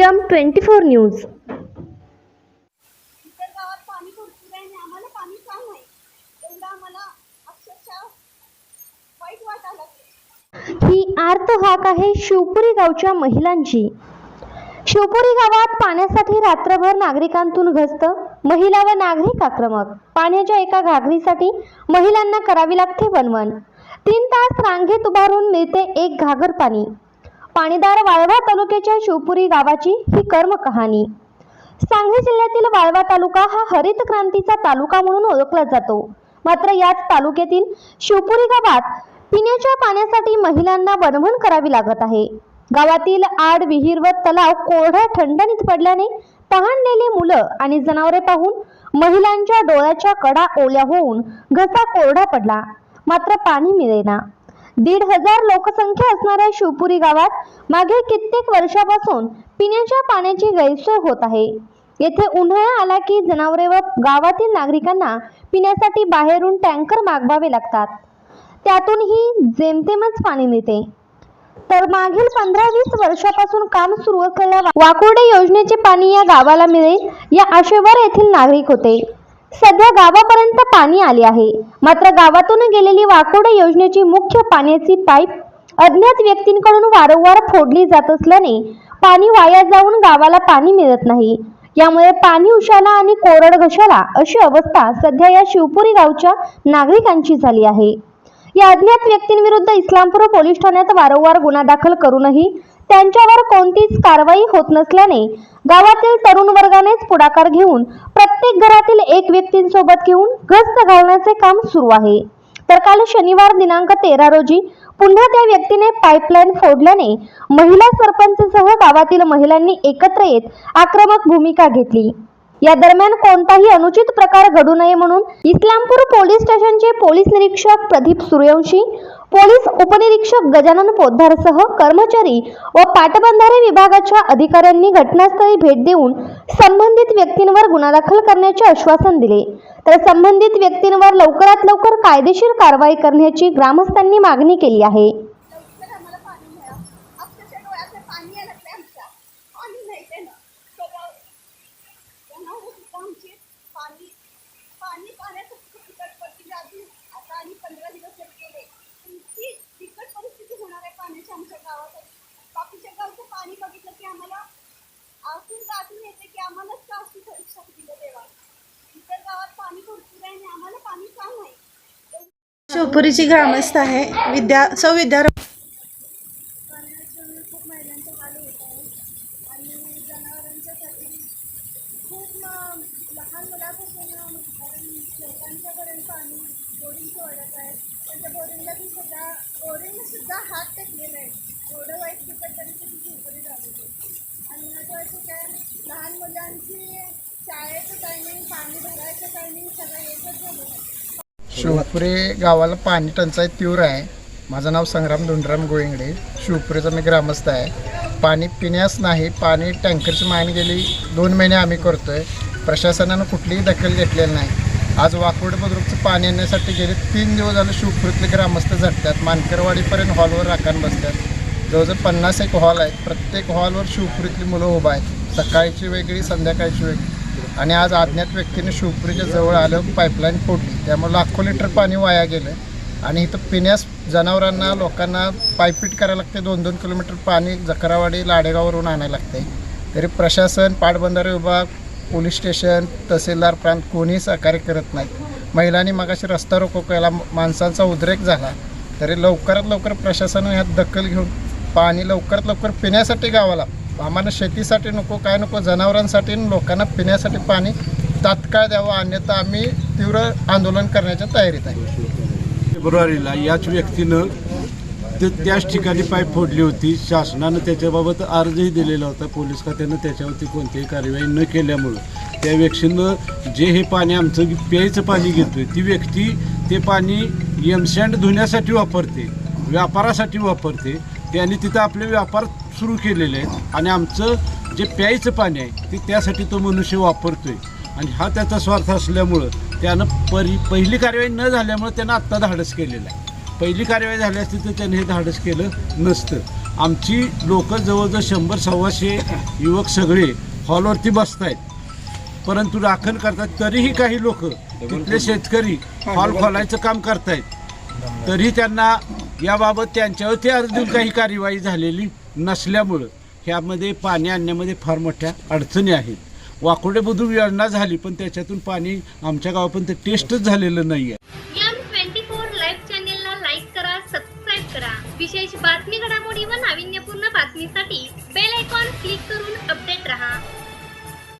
M twenty four news ही आर्त हाक आहे शिवपुरी गावच्या महिलांची. शिवपुरी गावात पाण्यासाठी रात्रभर नागरिकांतून गस्त महिला व नागरिक आक्रमक. पाण्याच्या एका घागरीसाठी महिलांना करावी लागते वनवन तीन तास रांगेत उभारून मिळते एक घागर पाणी. पाणीदार वाळवा तालुक्याच्या शिवपुरी गावाची ही कर्म कहाणी. सांगली जिल्ह्यातील वाळवा तालुका हा हरित क्रांतीचा तालुका म्हणून ओळखला जातो. मात्र याच तालुक्यातील शिवपुरी गावात पिण्याच्या पाण्यासाठी महिलांना वणवण करावी लागत आहे. गावातील आड विहीर व तलाव कोरड्या थंडणीत पडल्याने तहानलेली मुलं आणि जनावरे पाहून महिलांच्या डोळ्याच्या कडा ओल्या होऊन घसा कोरडा पडला. मात्र पाणी मिळेना. दीड हजार लोकसंख्या असणाऱ्या शिवपुरी गावात मागे कित्येक वर्षापासून पिण्याच्या पाण्याची गैरसोय होत आहे. येथे उन्हाळा आला की जनावरे व गावातील नागरिकांना पिण्यासाठी बाहेरून टँकर मागवावे लागतात. त्यातूनही जेमतेमच पाणी मिळते. तर मागील पंधरा वीस वर्षापासून काम सुरू असलेल्या वाकुर्डे योजनेचे पाणी या गावाला मिळेल या आशेवर येथील नागरिक होते. सध्या गावापर्यंत पाणी आले आहे. मात्र गावातून गेलेली वाकोडा योजनेची मुख्य पाण्याची पाईप अज्ञात व्यक्तींकडून वारंवार फोडली जात असल्याने पाणी वाया जाऊन गावाला पाणी मिळत नाही. यामुळे पाणी उशाला आणि कोरड घशाला अशी अवस्था सध्या या शिवपुरी गावच्या नागरिकांची झाली आहे. या अज्ञात व्यक्तींविरुद्ध इस्लामपूर पोलीस ठाण्यात वारंवार गुन्हा दाखल करूनही त्यांच्यावर कोणतीच कारवाई होत नसल्याने गावातील तरुण वर्गानेच पुढाकार घेऊन प्रत्येक घरातील एक व्यक्तींसोबत घेऊन गस्त घालण्याचे काम सुरू आहे. तर काल शनिवार दिनांक तेरा रोजी पुन्हा त्या व्यक्तीने पाईपलाईन फोडल्याने महिला सरपंचसह गावातील महिलांनी एकत्र येत आक्रमक भूमिका घेतली. या दरम्यान कोणताही अनुचित प्रकार घडू नये म्हणून इस्लामपूर पोलीस स्टेशनचे पोलीस निरीक्षक प्रदीप सूर्यवंशी पोलीस उपनिरीक्षक गजानन पोद्दारसह कर्मचारी व पाटबंधारे विभागाच्या अधिकाऱ्यांनी घटनास्थळी भेट देऊन संबंधित व्यक्तींवर गुन्हा दाखल करण्याचे आश्वासन दिले. तर संबंधित व्यक्तींवर लवकरात लवकर कायदेशीर कारवाई करण्याची ग्रामस्थांनी मागणी केली आहे लवकर आम्हाला पाणी मिळा अक्षरशः डोळ्याचं पाणी यायला लागले आमच्या पाणी नाही ते ना सगळं जनावरं सुद्धा आमची पाणी पाणी पाण्याचं खूप बिकट परिस्थिती अजून आता आणि पंधरा दिवस जर गेले इतकी बिकट परिस्थिती होणार आहे पाण्याची आमच्या गावात बाकीच्या गावचं पाणी बघितलं की आम्हाला आतून गाठून येते की आम्हालाच का अशी परीक्षा दिलं देवा इतर गावात पाणी भरपूर आहे आणि आम्हाला पाणी का नाही शिवपुरीची ग्रामस्थ आहे विद्या सौ विद्या खूप महिलांचे हाल होत आहे आणि जनावरांच्यासाठी खूप म- लहान मुलापासून कारण लोकांच्यापर्यंत पाणी बोरिंगचं वाढत आहे त्यांच्या बोरिंगला बी सुद्धा बोरिंग सुद्धा हात टेकलेला आहे एवढं वाईट तिकट परिस्थिती झोपडी झालेली आहे. आणि महत्त्वाचं काय लहान मुलांची शाळेचं टायमिंग पाणी भरायचं टायमिंग सगळं एकच झालं. शिवपुरी गावाला पाणी टंचाई तीव्र आहे. माझं नाव संग्राम धुंडराम गोविंगडे शिवपुरीचा मी ग्रामस्थ आहे. पाणी पिण्यास नाही पाणी टँकरची मागणी गेली. दोन महिने आम्ही करतो आहे प्रशासनानं कुठलीही दखल घेतलेली नाही. आज वाकोड बुद्रुकचं पाणी आणण्यासाठी गेले तीन दिवस झाले शिवपुरीतले ग्रामस्थ झटतात मानकरवाडीपर्यंत हॉलवर राखण बसतात. जवळजवळ पन्नास एक हॉल आहेत. प्रत्येक हॉलवर शिवपुरीतली मुलं उभा आहेत. सकाळची वेगळी संध्याकाळची वेगळी. आणि आज अज्ञात व्यक्तीने शिवपुरीच्या जवळ आलं पाईपलाईन फोडली. त्यामुळे लाखो लिटर पाणी वाया गेलं आणि इथं पिण्यास जनावरांना लोकांना पायपीट करायला लागते दोन दोन किलोमीटर पाणी जकरावाडी लाडेगाववरून आणायला लागते तरी प्रशासन पाटबंधारे विभाग पोलीस स्टेशन तहसीलदार प्रांत कोणीही सहकार्य करत नाहीत. महिलांनी मगाशी रस्ता रोको केला. माणसांचा उद्रेक झाला. तरी लवकरात लवकर प्रशासनाने ह्यात दखल घेऊन पाणी लवकरात लवकर पिण्यासाठी गावाला आम्हाला शेतीसाठी नको काय नको जनावरांसाठी लोकांना पिण्यासाठी पाणी तात्काळ द्यावं अन्यथा आम्ही तीव्र आंदोलन करण्याच्या तयारीत आहे. फेब्रुवारीला याच व्यक्तीनं ते त्याच ठिकाणी पाईप फोडली होती. शासनानं त्याच्याबाबत अर्जही दिलेला होता. पोलीस खात्यानं त्याच्यावरती कोणतीही कार्यवाही न केल्यामुळं. त्या व्यक्तीनं जे हे पाणी आमचं प्यायचं पाणी घेतोय ती व्यक्ती ते पाणी एमसँड धुण्यासाठी वापरते व्यापारासाठी वापरते. त्याने तिथं आपले व्यापार सुरू केलेले आहेत. आणि आमचं जे प्यायचं पाणी आहे ते त्यासाठी तो मनुष्य वापरतोय. आणि हा त्याचा स्वार्थ असल्यामुळं त्यानं परी पहिली कारवाई न झाल्यामुळं त्यानं आत्ता धाडस केलेलं आहे. पहिली कारवाई झाली असती तर त्यानं हे धाडस केलं नसतं. आमची लोकं जवळजवळ शंभर सव्वाशे युवक सगळे हॉलवरती बसत आहेत परंतु राखण करतात तरीही काही लोक तिथले शेतकरी हॉल खोलायचं काम करतायत. तरी त्यांना याबाबत त्यांच्यावरती अर्ज काही कार्यवाही झालेली नसल्यामुळं ह्यामध्ये पाणी आणण्यामध्ये फार मोठ्या अडचणी आहेत. वाकोडे बुद्रुक योजना झाली पण त्याच्यातून पाणी आमच्या गावापर्यंत टेस्टच झालेलं नाही आहे ट्वेंटी फोर लाईव्ह लाईक करा करा. विशेष बातमी घडामोडी व नाविन्यपूर्ण बातमीसाठी बेल आयकॉन क्लिक करून